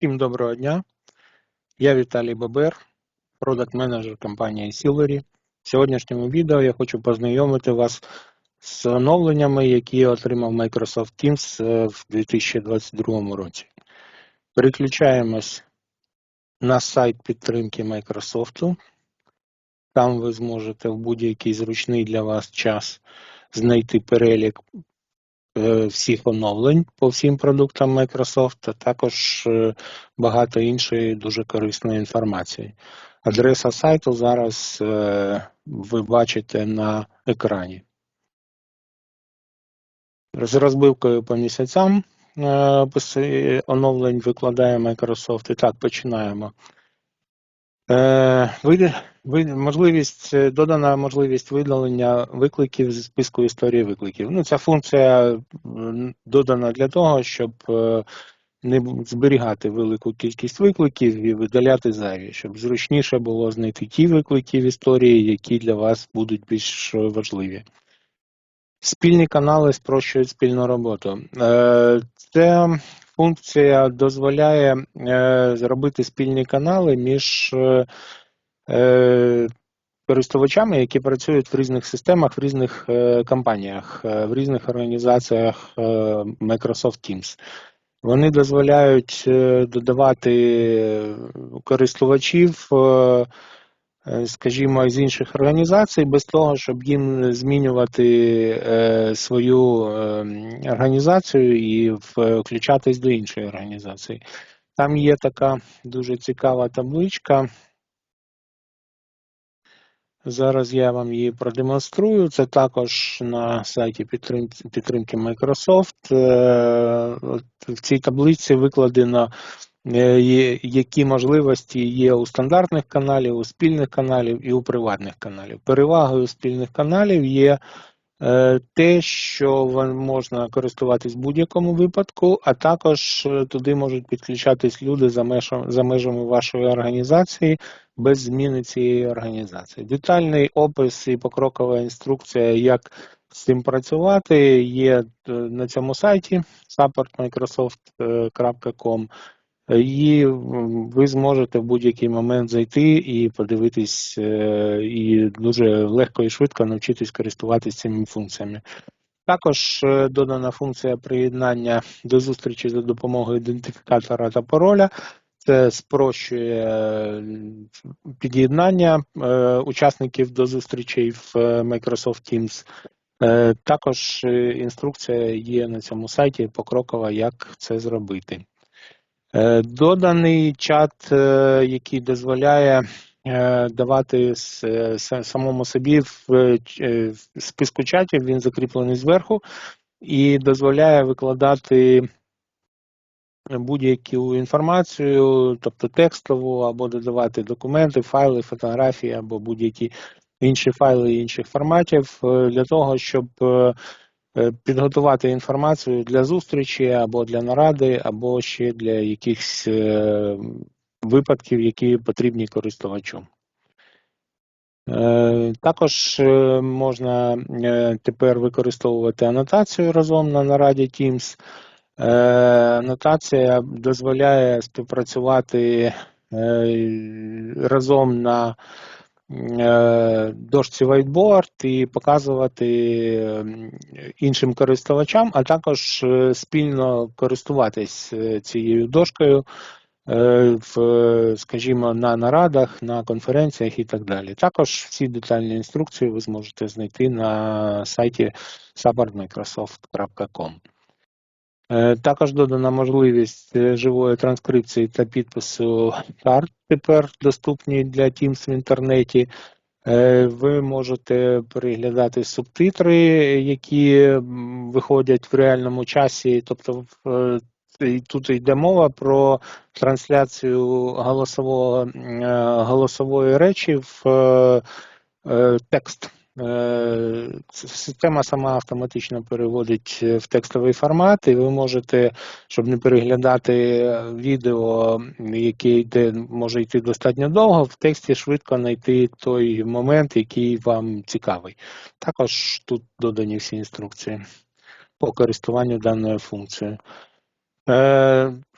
Всім доброго дня. Я Віталій Бабер, продакт менеджер компанії Silvery. В сьогоднішньому відео я хочу познайомити вас з оновленнями, які отримав Microsoft Teams е, в 2022 році. Переключаємось на сайт підтримки Microsoft. Там ви зможете в будь-який зручний для вас час знайти перелік всіх оновлень по всім продуктам Microsoft, а також е, багато іншої дуже корисної інформації. Адреса сайту зараз е, ви бачите на екрані. З розбивкою по місяцям е, оновлень викладає Microsoft. І так, починаємо. Е, можливість, е, додана можливість видалення викликів з списку історії викликів. Ну, ця функція додана для того, щоб е, не зберігати велику кількість викликів і видаляти зайві, щоб зручніше було знайти ті виклики в історії, які для вас будуть більш важливі. Спільні канали спрощують спільну роботу. Е, Ця функція дозволяє е, зробити спільні канали між е, е, користувачами, які працюють в різних системах, в різних компаніях, в різних організаціях Microsoft Teams. Вони дозволяють додавати користувачів, скажімо, з інших організацій, без того, щоб їм змінювати е, свою е, організацію і включатись до іншої організації. Там є така дуже цікава табличка. Зараз я вам її продемонструю. Це також на сайті підтримки, Microsoft. Е, В цій таблиці викладено, е, які можливості є у стандартних каналів, у спільних каналів і у приватних каналів. Перевагою спільних каналів є е, те, що можна користуватись в будь-якому випадку, а також е, туди можуть підключатись люди за межами, вашої організації без зміни цієї організації. Детальний опис і покрокова інструкція, як з цим працювати, є е, на цьому сайті supportmicrosoft.com. І ви зможете в будь-який момент зайти і подивитись, е, і дуже легко і швидко навчитись користуватися цими функціями. Також е, додана функція приєднання до зустрічі за допомогою ідентифікатора та пароля. Це спрощує е, під'єднання учасників до зустрічей в Microsoft Teams. Також інструкція є на цьому сайті покрокова, як це зробити. Е, Доданий чат, е, який дозволяє е, давати самому собі в списку чатів, він закріплений зверху і дозволяє викладати будь-яку інформацію, тобто текстову, або додавати документи, файли, фотографії, або будь-які інші файли інших форматів для того, щоб підготувати інформацію для зустрічі або для наради, або ще для якихось е, випадків, які потрібні користувачу. Е, Також е, можна е, тепер використовувати анотацію разом на нараді Teams. Е, Анотація дозволяє співпрацювати е, разом на е, дошці whiteboard і показувати е, іншим користувачам, а також е, спільно користуватись е, цією дошкою е, в, скажімо, на нарадах, на конференціях і так далі. Також всі детальні інструкції ви зможете знайти на сайті supportmicrosoft.com. Е, Також додана можливість е, живої транскрипції та підпису карт тепер доступні для Teams в інтернеті. Е, Ви можете переглядати субтитри, які виходять в реальному часі. Тобто, тут йде мова про трансляцію голосового, голосової речі в текст. Е, Система сама автоматично переводить е, в текстовий формат, і ви можете, щоб не переглядати е, відео, яке йде, може йти достатньо довго, в тексті швидко знайти той момент, який вам цікавий. Також тут додані всі інструкції по користуванню даною функцією.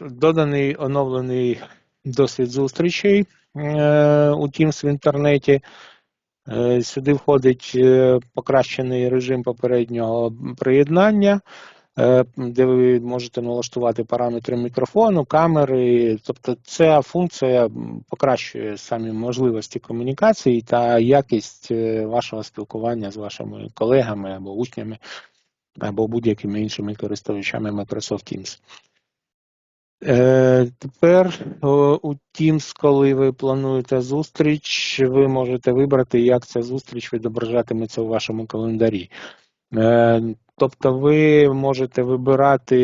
Доданий оновлений досвід зустрічей у Teams в інтернеті. Е, Сюди входить е, покращений режим попереднього приєднання, е, де ви можете налаштувати параметри мікрофону, камери. Тобто ця функція покращує самі можливості комунікації та якість вашого спілкування з вашими колегами або учнями, або будь-якими іншими користувачами Microsoft Teams. Е, тепер у Teams, коли ви плануєте зустріч, ви можете вибрати, як ця зустріч відображатиметься у вашому календарі. Е, тобто ви можете вибирати,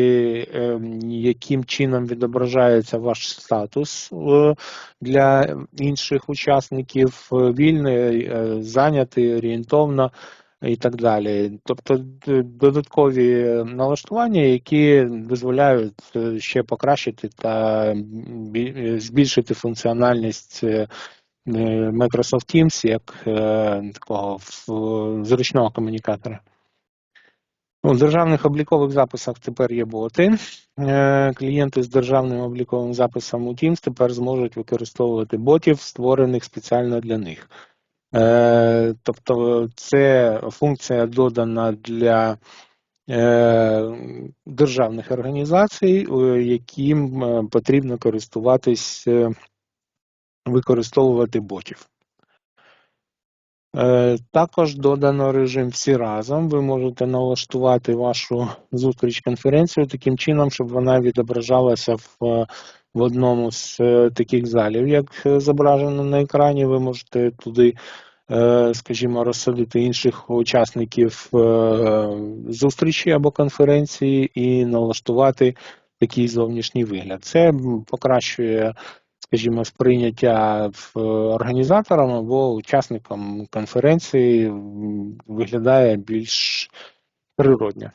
е, яким чином відображається ваш статус для інших учасників, вільний, е, зайнятий, орієнтовно і так далі. Тобто додаткові налаштування, які дозволяють е, ще покращити та е, збільшити функціональність е, Microsoft Teams як такого зручного комунікатора. У державних облікових записах тепер є боти. Клієнти з державним обліковим записом у Teams тепер зможуть використовувати ботів, створених спеціально для них. Е, Тобто це функція додана для е, державних організацій, е, яким потрібно користуватись, використовувати ботів. Також додано режим всі разом. Ви можете налаштувати вашу зустріч конференцію таким чином, щоб вона відображалася в, в одному з е, таких залів, як е, зображено на екрані. Ви можете туди, е, скажімо, розсадити інших учасників зустрічі або конференції і налаштувати такий зовнішній вигляд. Це покращує скажімо, сприйняття організатором або учасником конференції виглядає більш природньо.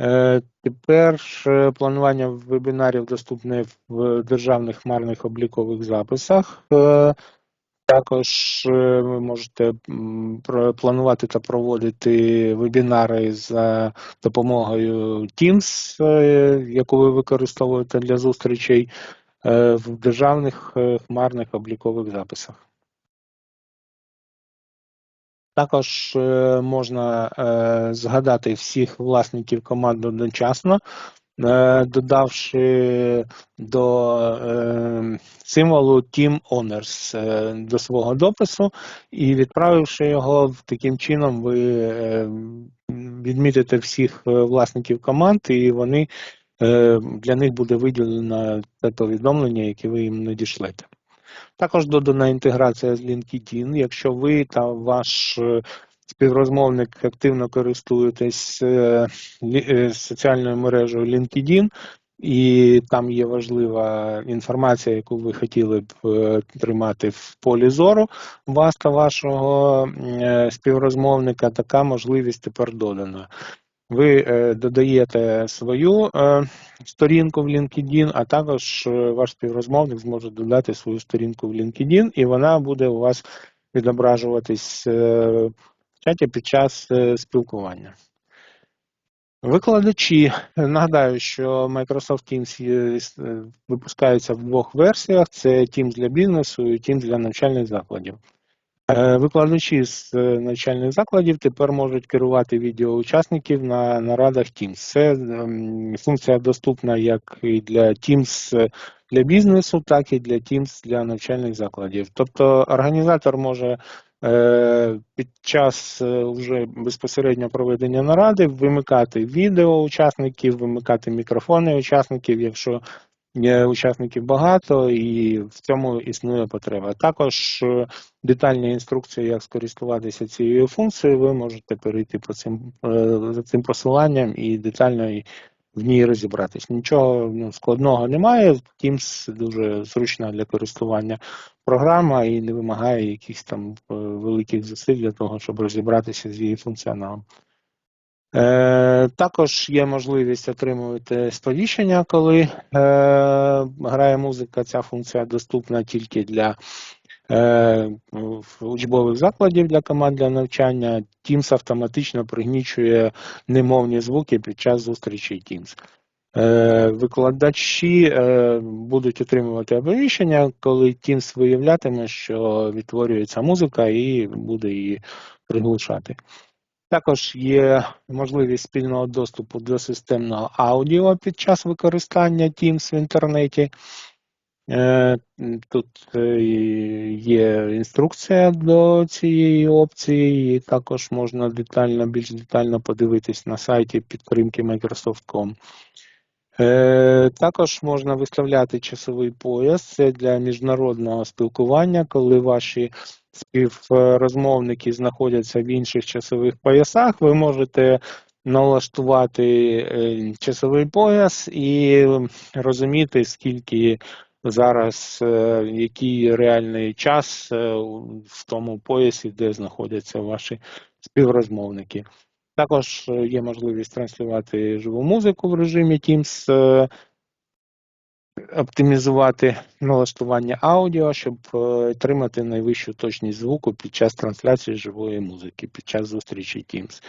Е, Тепер е, планування вебінарів доступне в державних хмарних облікових записах. Е, Також ви можете планувати та проводити вебінари за допомогою Teams, яку ви використовуєте для зустрічей в державних хмарних облікових записах. Також е, можна е, згадати всіх власників команд одночасно, е, додавши до символу Team Owners до свого допису і відправивши його таким чином, ви відмітите всіх власників команд, і вони для них буде виділено те повідомлення, яке ви їм надішлете. Також додана інтеграція з LinkedIn. Якщо ви та ваш е, співрозмовник активно користуєтесь е, е, соціальною мережею LinkedIn, і там є важлива інформація, яку ви хотіли б тримати в полі зору вас та вашого співрозмовника, така можливість тепер додана. Ви е, додаєте свою е, сторінку в LinkedIn, а також е, ваш співрозмовник зможе додати свою сторінку в LinkedIn, і вона буде у вас відображуватись в чаті під час спілкування. Викладачі. Нагадаю, що Microsoft Teams випускається в двох версіях: це Teams для бізнесу і Teams для навчальних закладів. Е, Викладачі з е, навчальних закладів тепер можуть керувати відео учасників на нарадах Teams. Це ем, функція доступна як і для Teams е, для бізнесу, так і для Teams для навчальних закладів. Тобто організатор може під час вже безпосередньо проведення наради вимикати відео учасників, вимикати мікрофони учасників, якщо Є учасників багато, і в цьому існує потреба. Також е, детальні інструкції, як скористуватися цією функцією, ви можете перейти по цим е, за цим посиланням і детально в ній розібратись. Нічого ну, складного немає. Teams дуже зручна для користування програма і не вимагає якихось там е, великих зусиль для того, щоб розібратися з її функціоналом. Е, також є можливість отримувати сповіщення, коли е, грає музика. Ця функція доступна тільки для е, учбових закладів для команд для навчання. Teams автоматично пригнічує немовні звуки під час зустрічі Teams. Е, Викладачі будуть отримувати оповіщення, коли Teams виявлятиме, що відтворюється музика і буде її приглушати. Також є можливість спільного доступу до системного аудіо під час використання Teams в інтернеті. Е, Тут е, є інструкція до цієї опції, і також можна детально, більш детально подивитись на сайті підтримки Microsoft.com. Е, Також можна виставляти часовий пояс для міжнародного спілкування, коли ваші співрозмовники знаходяться в інших часових поясах. Ви можете налаштувати е, часовий пояс і розуміти, скільки зараз е, який реальний час е, в тому поясі, де знаходяться ваші співрозмовники. Також є можливість транслювати живу музику в режимі Teams, оптимізувати налаштування аудіо, щоб е, отримати найвищу точність звуку під час трансляції живої музики, під час зустрічі Teams.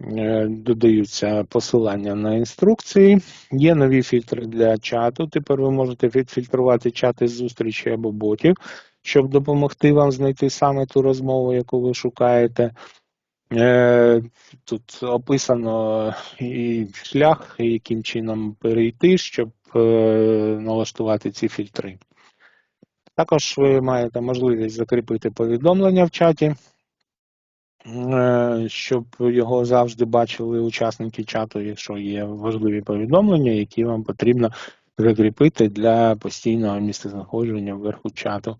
Е, Додаються посилання на інструкції. Є нові фільтри для чату. Тепер ви можете відфільтрувати чати з зустрічі або ботів, щоб допомогти вам знайти саме ту розмову, яку ви шукаєте. Е, Тут описано і шлях, яким чином перейти, щоб е, налаштувати ці фільтри. Також ви маєте можливість закріпити повідомлення в чаті, е, щоб його завжди бачили учасники чату, якщо є важливі повідомлення, які вам потрібно закріпити для постійного місцезнаходження вверху чату.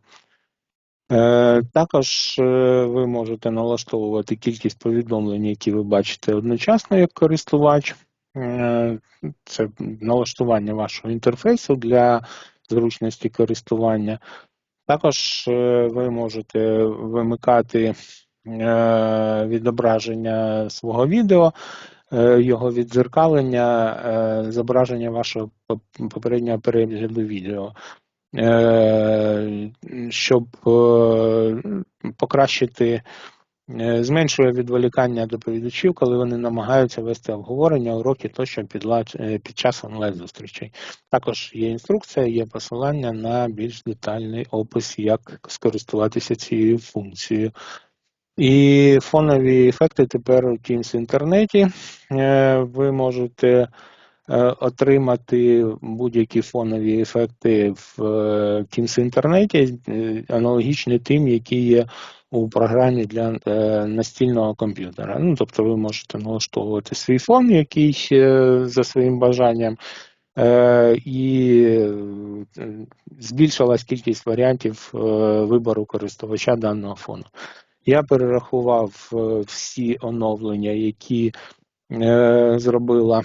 Е, Також е, ви можете налаштовувати кількість повідомлень, які ви бачите одночасно як користувач. Е, Це налаштування вашого інтерфейсу для зручності користування. Також ви можете вимикати відображення свого відео, його віддзеркалення, е, зображення вашого попереднього перегляду відео. Е, щоб е, покращити, е, зменшує відволікання доповідачів, коли вони намагаються вести обговорення, уроки тощо під, час онлайн-зустрічей. Також є інструкція, є посилання на більш детальний опис, як скористуватися цією функцією. І фонові ефекти тепер у Teams інтернеті. Ви можете отримати будь-які фонові ефекти в е, Teams інтернеті, е, аналогічні тим, які є у програмі для е, настільного комп'ютера. Ну, тобто ви можете налаштовувати свій фон, який е, за своїм бажанням. Е, І е, збільшилась кількість варіантів е, вибору користувача даного фону. Я перерахував е, всі оновлення, які е, зробила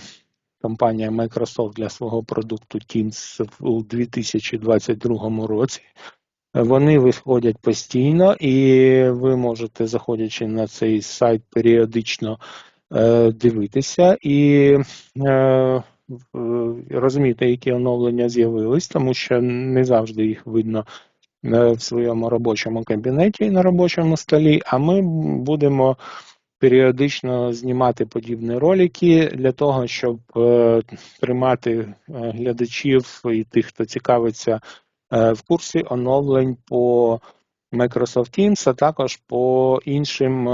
компанія Microsoft для свого продукту Teams у 2022 році. Вони виходять постійно, і ви можете, заходячи на цей сайт, періодично е, дивитися і е, розуміти, які оновлення з'явились, тому що не завжди їх видно е, в своєму робочому кабінеті і на робочому столі. А ми будемо періодично знімати подібні ролики для того, щоб е, тримати е, глядачів і тих, хто цікавиться е, в курсі оновлень по Microsoft Teams, а також по іншим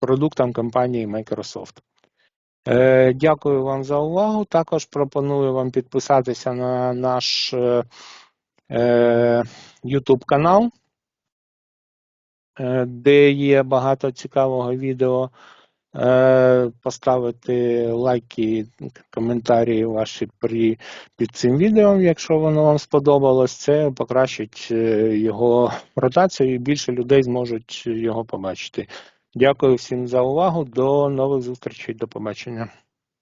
продуктам компанії Microsoft. Дякую вам за увагу. Також пропоную вам підписатися на наш YouTube канал, де є багато цікавого відео. Е, Поставити лайки, коментарі ваші при, під цим відео, якщо воно вам сподобалось, це покращить е, його ротацію і більше людей зможуть його побачити. Дякую всім за увагу. До нових зустрічей. До побачення.